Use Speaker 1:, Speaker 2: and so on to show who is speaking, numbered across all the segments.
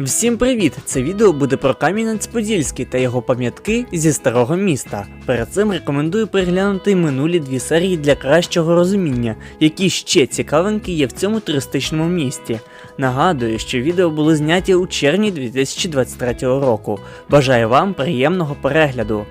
Speaker 1: Всім привіт! Це відео буде про Кам'янець-Подільський та його пам'ятки зі старого міста. Перед цим рекомендую переглянути минулі дві серії для кращого розуміння, які ще цікавинки є в цьому туристичному місті. Нагадую, що відео були зняті у червні 2023 року. Бажаю вам приємного перегляду.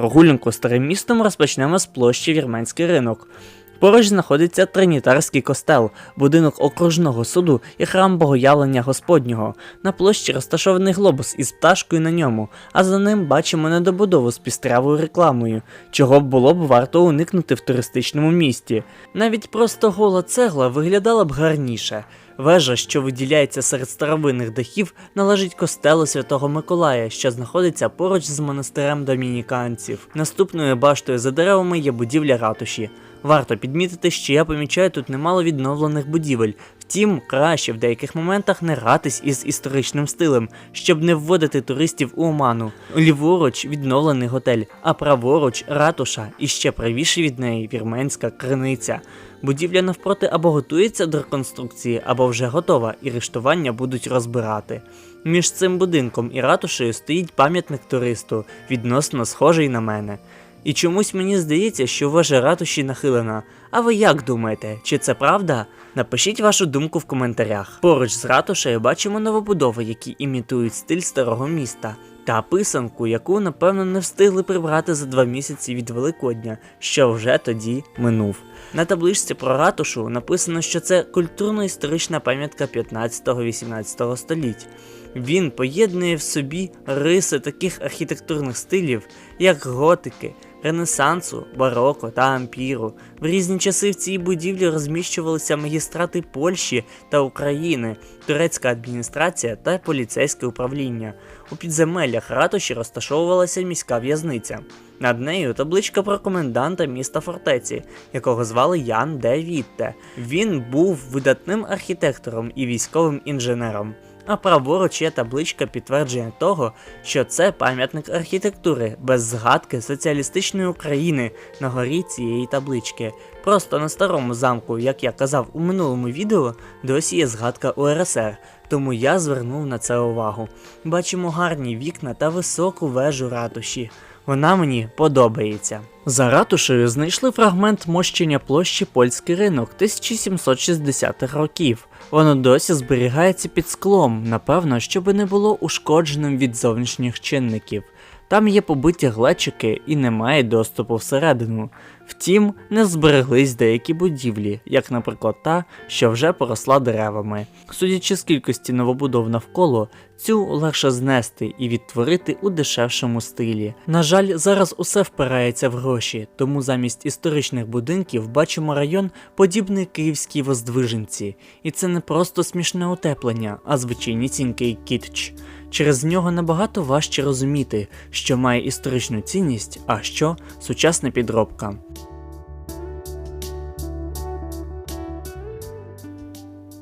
Speaker 1: Прогулянку старим містом розпочнемо з площі Вірменський ринок. Поруч знаходиться Тринітарський костел, будинок окружного суду і храм Богоявлення Господнього. На площі розташований глобус із пташкою на ньому, а за ним бачимо недобудову з пістрявою рекламою, чого б було б варто уникнути в туристичному місті. Навіть просто гола цегла виглядала б гарніше. Вежа, що виділяється серед старовинних дахів, належить костелу Святого Миколая, що знаходиться поруч з монастирем домініканців. Наступною баштою за деревами є будівля ратуші. Варто підмітити, що я помічаю тут немало відновлених будівель. Втім, краще в деяких моментах не гратись із історичним стилем, щоб не вводити туристів у оману. Ліворуч відновлений готель, а праворуч ратуша, і ще правіше від неї вірменська криниця. Будівля навпроти або готується до реконструкції, або вже готова, і рештування будуть розбирати. Між цим будинком і ратушею стоїть пам'ятник туристу, відносно схожий на мене. І чомусь мені здається, що ваша ратуші нахилена. А ви як думаєте, чи це правда? Напишіть вашу думку в коментарях. Поруч з ратушею бачимо новобудови, які імітують стиль старого міста, та писанку, яку напевно не встигли прибрати за два місяці від Великодня, що вже тоді минув. На табличці про ратушу написано, що це культурно-історична пам'ятка 15-18 століть. Він поєднує в собі риси таких архітектурних стилів, як готики, ренесансу, бароко та ампіру. В різні часи в цій будівлі розміщувалися магістрати Польщі та України, турецька адміністрація та поліцейське управління. У підземеллях ратуші розташовувалася міська в'язниця. Над нею табличка про коменданта міста фортеці, якого звали Ян де Вітте. Він був видатним архітектором і військовим інженером. А праворуч є табличка підтвердження того, що це пам'ятник архітектури без згадки соціалістичної України на горі цієї таблички. Просто на старому замку, як я казав у минулому відео, досі є згадка УРСР, тому я звернув на це увагу. Бачимо гарні вікна та високу вежу ратуші. Вона мені подобається. За ратушею знайшли фрагмент мощення площі Польський ринок 1760-х років. Воно досі зберігається під склом, напевно, щоб не було ушкодженим від зовнішніх чинників. Там є побиті глечики і немає доступу всередину. Втім, не збереглись деякі будівлі, як, наприклад, та, що вже поросла деревами. Судячи з кількості новобудов навколо, цю легше знести і відтворити у дешевшому стилі. На жаль, зараз усе впирається в гроші, тому замість історичних будинків бачимо район, подібний київській воздвиженці. І це не просто смішне утеплення, а звичайнісінький кітч. Через нього набагато важче розуміти, що має історичну цінність, а що сучасна підробка.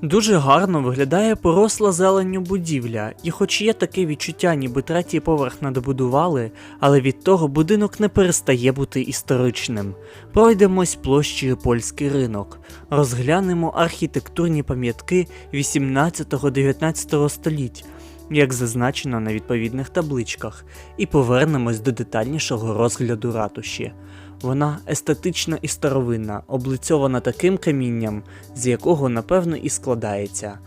Speaker 1: Дуже гарно виглядає поросла зеленню будівля, і хоч є таке відчуття, ніби третій поверх надобудували, але від того будинок не перестає бути історичним. Пройдемось площею польський ринок, розглянемо архітектурні пам'ятки 18-19 століть, як зазначено на відповідних табличках, і повернемось до детальнішого розгляду ратуші. Вона естетична і старовинна, облицьована таким камінням, з якого напевно і складається.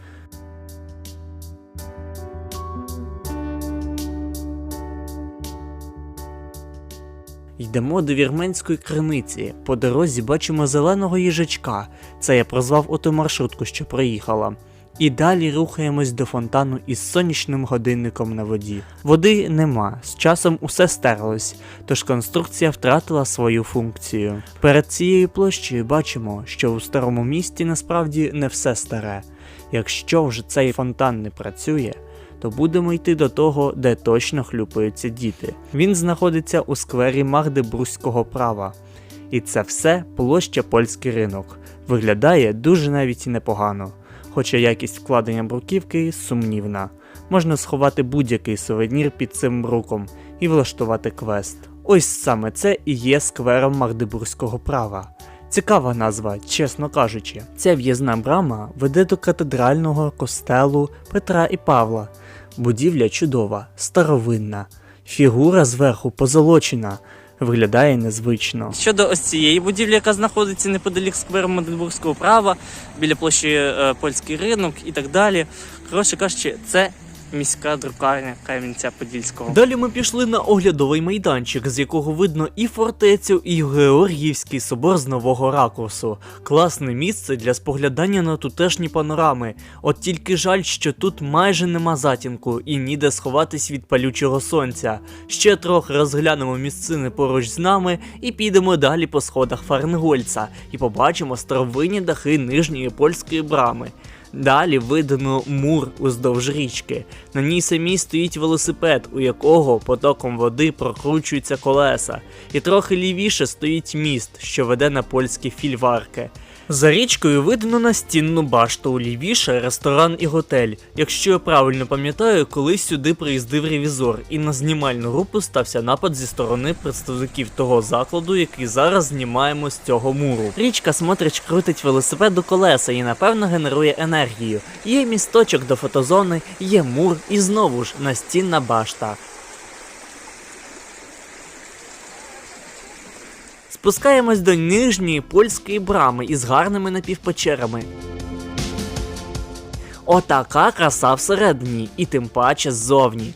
Speaker 1: Йдемо до вірменської криниці. По дорозі бачимо зеленого їжачка. Це я прозвав оту маршрутку, що проїхала. І далі рухаємось до фонтану із сонячним годинником на воді. Води нема, з часом усе стерлось, тож конструкція втратила свою функцію. Перед цією площею бачимо, що у старому місті насправді не все старе. Якщо вже цей фонтан не працює, то будемо йти до того, де точно хлюпаються діти. Він знаходиться у сквері Магдебурзького права. І це все площа польський ринок. Виглядає дуже навіть непогано, хоча якість вкладення бруківки сумнівна. Можна сховати будь-який сувенір під цим бруком і влаштувати квест. Ось саме це і є сквером Магдебурзького права. Цікава назва, чесно кажучи. Ця в'їзна брама веде до катедрального костелу Петра і Павла. Будівля чудова, старовинна, фігура зверху позолочена, виглядає незвично. Щодо ось цієї будівлі, яка знаходиться неподалік скверу Магдебурзького права, біля площі е, Польський ринок і так далі. Коротше кажучи, це міська друкарня Кам'янця-Подільського. Далі ми пішли на оглядовий майданчик, з якого видно і фортецю, і Георгіївський собор з нового ракурсу. Класне місце для споглядання на тутешні панорами. От тільки жаль, що тут майже нема затінку і ніде сховатись від палючого сонця. Ще трохи розглянемо місцини поруч з нами і підемо далі по сходах Фарнгольца і побачимо старовинні дахи нижньої польської брами. Далі видано мур уздовж річки. На ній самій стоїть велосипед, у якого потоком води прокручуються колеса, і трохи лівіше стоїть міст, що веде на польські фільварки. За річкою видно настінну башту, лівіше ресторан і готель. Якщо я правильно пам'ятаю, колись сюди приїздив ревізор, і на знімальну групу стався напад зі сторони представників того закладу, який зараз знімаємо з цього муру. Річка Смотрич крутить велосипед до колеса і напевно генерує енергію. Є місточок до фотозони, є мур і знову ж настінна башта. Спускаємось до нижньої польської брами із гарними напівпечерами. Отака краса всередині, і тим паче ззовні.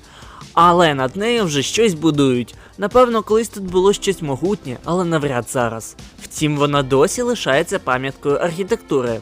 Speaker 1: Але над нею вже щось будують. Напевно, колись тут було щось могутнє, але навряд зараз. Втім, вона досі лишається пам'яткою архітектури.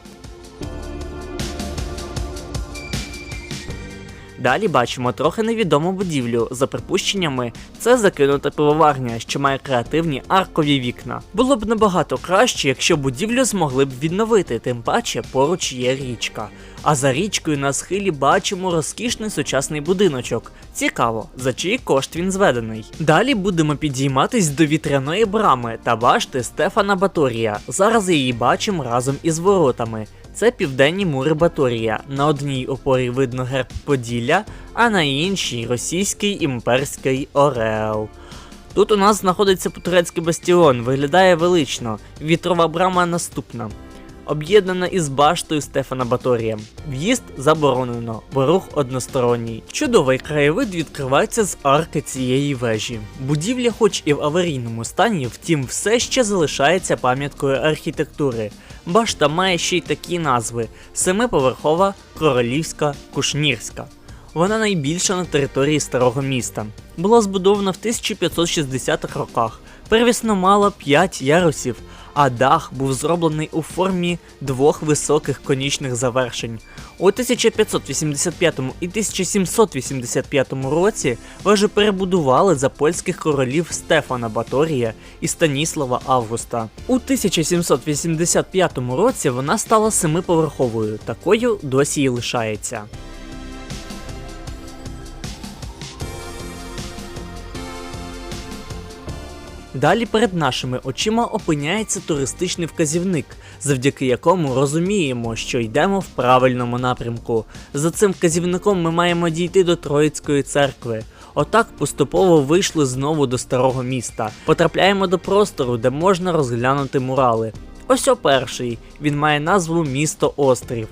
Speaker 1: Далі бачимо трохи невідому будівлю. За припущеннями, це закинута пивоварня, що має креативні аркові вікна. Було б набагато краще, якщо будівлю змогли б відновити, тим паче поруч є річка. А за річкою на схилі бачимо розкішний сучасний будиночок. Цікаво, за чий кошт він зведений. Далі будемо підійматись до вітряної брами та башти Стефана Баторія. Зараз її бачимо разом із воротами. Це південні мури Баторія. На одній опорі видно герб Поділля, а на іншій російський імперський Ореол. Тут у нас знаходиться турецький бастіон, виглядає велично. Вітрова брама наступна. Об'єднана із баштою Стефана Баторія. В'їзд заборонено, бо рух односторонній. Чудовий краєвид відкривається з арки цієї вежі. Будівля, хоч і в аварійному стані, втім, все ще залишається пам'яткою архітектури. Башта має ще й такі назви: семиповерхова, королівська, кушнірська. Вона найбільша на території старого міста. Була збудована в 1560-х роках. Первісно мала 5 ярусів, а дах був зроблений у формі двох високих конічних завершень. У 1585 і 1785 році вежу перебудували за польських королів Стефана Баторія і Станіслава Августа. У 1785 році вона стала семиповерховою, такою досі і лишається. Далі перед нашими очима опиняється туристичний вказівник, завдяки якому розуміємо, що йдемо в правильному напрямку. За цим вказівником ми маємо дійти до Троїцької церкви. Отак поступово вийшли знову до старого міста. Потрапляємо до простору, де можна розглянути мурали. Ось о перший. Він має назву Місто Острів.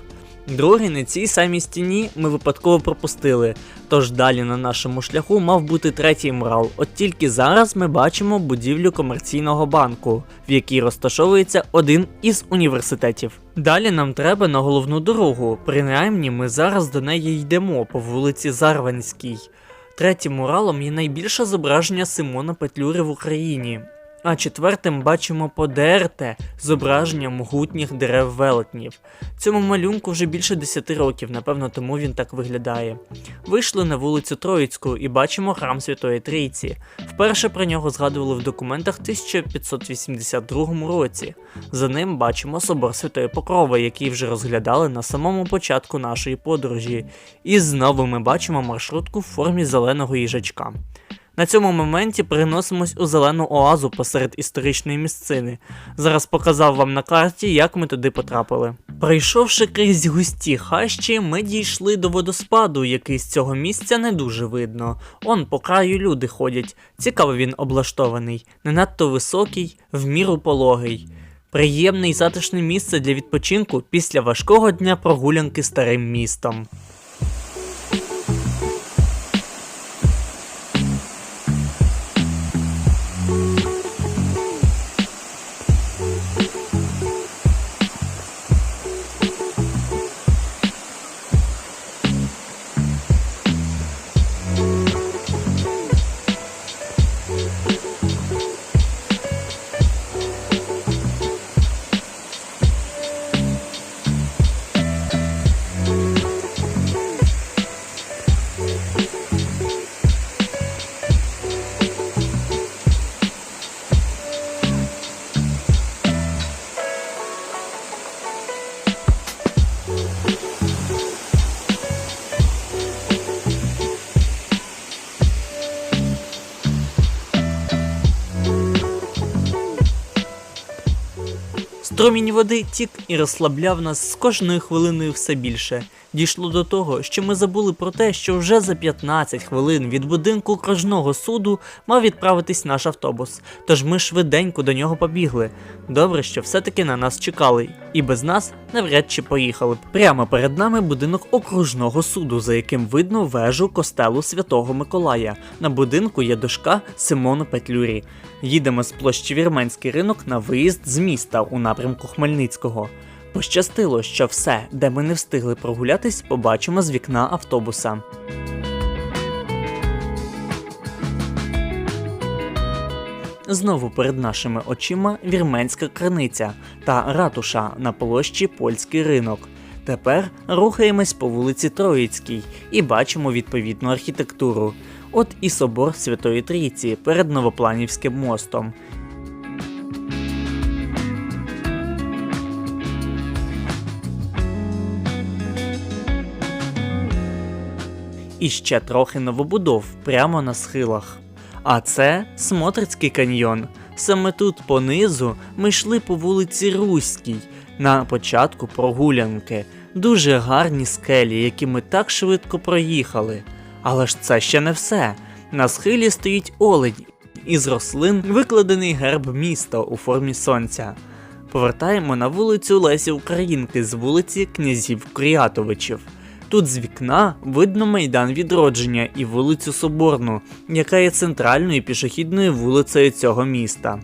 Speaker 1: Другий на цій самій стіні ми випадково пропустили, тож далі на нашому шляху мав бути третій мурал. От тільки зараз ми бачимо будівлю комерційного банку, в якій розташовується один із університетів. Далі нам треба на головну дорогу, принаймні ми зараз до неї йдемо по вулиці Зарванській. Третім муралом є найбільше зображення Симона Петлюри в Україні. А четвертим бачимо подерте зображення могутніх дерев велетнів. Цьому малюнку вже більше 10 років, напевно, тому він так виглядає. Вийшли на вулицю Троїцьку і бачимо храм Святої Трійці. Вперше про нього згадували в документах 1582 році. За ним бачимо собор Святої Покрови, який вже розглядали на самому початку нашої подорожі. І знову ми бачимо маршрутку в формі зеленого їжачка. На цьому моменті переносимось у зелену оазу посеред історичної місцини. Зараз показав вам на карті, як ми туди потрапили. Пройшовши крізь густі хащі, ми дійшли до водоспаду, який з цього місця не дуже видно. Он по краю люди ходять. Цікаво він облаштований, не надто високий, в міру пологий. Приємне і затишне місце для відпочинку після важкого дня прогулянки старим містом. Струмінь води тік і розслабляв нас з кожною хвилиною все більше. Дійшло до того, що ми забули про те, що вже за 15 хвилин від будинку окружного суду мав відправитись наш автобус. Тож ми швиденько до нього побігли. Добре, що все-таки на нас чекали, і без нас навряд чи поїхали б. Прямо перед нами будинок окружного суду, за яким видно вежу костелу Святого Миколая. На будинку є дошка Симону Петлюрі. Їдемо з площі Вірменський ринок на виїзд з міста у напрямку Хмельницького. Пощастило, що все, де ми не встигли прогулятись, побачимо з вікна автобуса. Знову перед нашими очима вірменська криниця та ратуша на площі Польський ринок. Тепер рухаємось по вулиці Троїцькій і бачимо відповідну архітектуру. От і собор Святої Трійці перед Новопланівським мостом. І ще трохи новобудов прямо на схилах. А це Смотрицький каньйон. Саме тут понизу ми йшли по вулиці Руській на початку прогулянки. Дуже гарні скелі, які ми так швидко проїхали. Але ж це ще не все. На схилі стоїть олень, із рослин викладений герб міста у формі сонця. Повертаємо на вулицю Лесі Українки з вулиці князів Курятовичів. Тут з вікна видно майдан відродження і вулицю Соборну, яка є центральною пішохідною вулицею цього міста.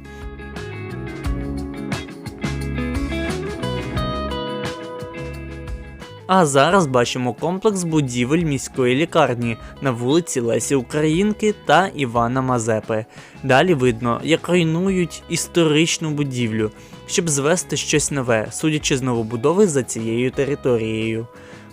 Speaker 1: А зараз бачимо комплекс будівель міської лікарні на вулиці Лесі Українки та Івана Мазепи. Далі видно, як руйнують історичну будівлю, щоб звести щось нове, судячи з новобудови за цією територією.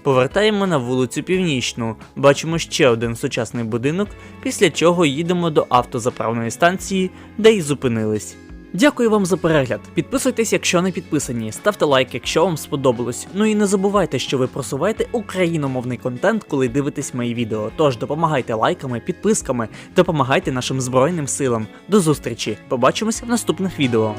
Speaker 1: Повертаємо на вулицю Північну, бачимо ще один сучасний будинок, після чого їдемо до автозаправної станції, де й зупинились. Дякую вам за перегляд. Підписуйтесь, якщо не підписані, ставте лайк, якщо вам сподобалось. Ну і не забувайте, що ви просуваєте україномовний контент, коли дивитесь мої відео. Тож допомагайте лайками, підписками, допомагайте нашим збройним силам. До зустрічі! Побачимося в наступних відео.